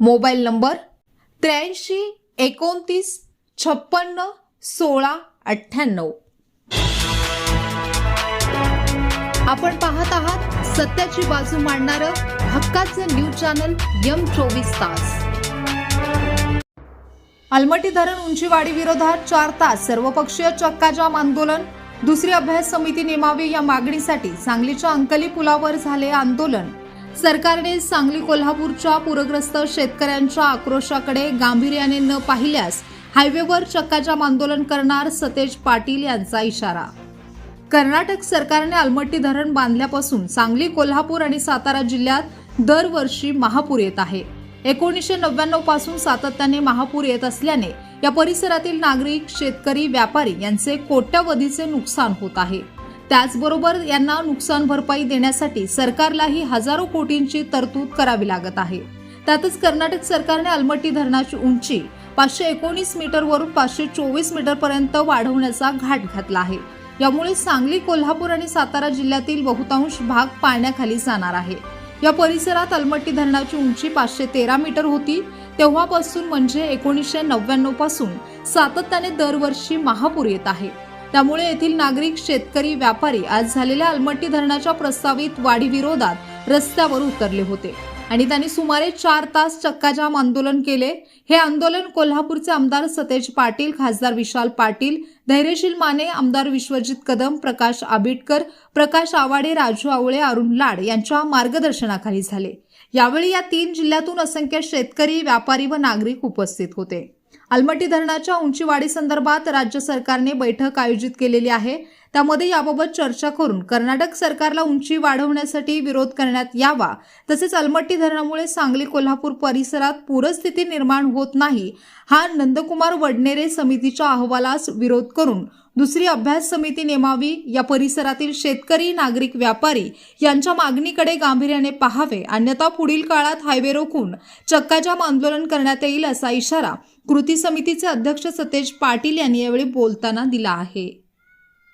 Mobile number त्र्याऐंशी एकोणतीस छप्पन्न सोळा अठ्ठ्याण्णव. आपण पाहत आहात सत्याची बाजू मांडणारं हक्काचं न्यूज चॅनल यम चोवीस तास. अलमटी धरण उंचीवाढी विरोधात चार तास सर्वपक्षीय चक्काजाम आंदोलन. दुसरी अभ्यास समिती नेमावी या मागणीसाठी सांगलीच्या अंकली पुलावर झाले आंदोलन. सरकारने सांगली कोल्हापूरच्या पूरग्रस्त शेतकऱ्यांच्या आक्रोशाकडे गांभीर्याने न पाहिल्यास हायवेवर चक्काजाम आंदोलन करणार सतेज पाटील यांचा इशारा. कर्नाटक सरकारने अलमट्टी धरण बांधल्यापासून सांगली कोल्हापूर आणि सातारा जिल्ह्यात दरवर्षी महापूर येत आहे. एकोणीसशे नव्याण्णवपासून सातत्याने महापूर येत असल्याने या परिसरातील नागरिक शेतकरी व्यापारी यांचे कोट्यवधीचे नुकसान होत आहे. त्याचबरोबर यांना नुकसान भरपाई देण्यासाठी सरकारलाही हजारो कोटींची तरतूद करावी लागत आहे. त्यातच कर्नाटक सरकारने अलमट्टी धरणाची उंची पाचशे एकोणीस मीटरवरून पाचशे चोवीस मीटरपर्यंत वाढवण्याचा घाट घातला आहे. यामुळे सांगली कोल्हापूर आणि सातारा जिल्ह्यातील बहुतांश भाग पाण्याखाली जाणार आहे. या परिसरात अलमट्टी धरणाची उंची पाचशे तेरा मीटर होती. तेव्हापासून म्हणजे एकोणीसशे नव्याण्णवपासून सातत्याने दरवर्षी महापूर येत आहे. त्यामुळे येथील नागरिक शेतकरी व्यापारी आज झालेल्या अलमट्टी धरणाच्या प्रस्तावित वाढीविरोधात रस्त्यावर उतरले होते आणि त्यांनी सुमारे चार तास चक्काजाम आंदोलन केले. हे आंदोलन कोल्हापूरचे आमदार सतेज पाटील खासदार विशाल पाटील धैर्यशील माने आमदार विश्वजित कदम प्रकाश आबिटकर प्रकाश आवाडे राजू आवळे अरुण लाड यांच्या मार्गदर्शनाखाली झाले. यावेळी या तीन जिल्ह्यातून असंख्य शेतकरी व्यापारी व नागरिक उपस्थित होते. अलमटी धरणाच्या उंचीवाढी संदर्भात राज्य सरकारने बैठक आयोजित केलेली आहे. त्यामध्ये याबाबत चर्चा करून कर्नाटक सरकारला उंची वाढवण्यासाठी विरोध करण्यात यावा. तसेच अलमट्टी धरणामुळे सांगली कोल्हापूर परिसरात पूरस्थिती निर्माण होत नाही. हा नंदकुमार वडनेरे समितीच्या अहवालास विरोध करून दुसरी अभ्यास समिती नेमावी या परिसरातील शेतकरी नागरिक व्यापारी यांच्या मागणीकडे गांभीर्याने पाहावे. अन्यथा पुढील काळात हायवे रोखून चक्काजाम आंदोलन करण्यात येईल असा इशारा कृती समितीचे अध्यक्ष सतेज पाटील यांनी यावेळी बोलताना दिला आहे.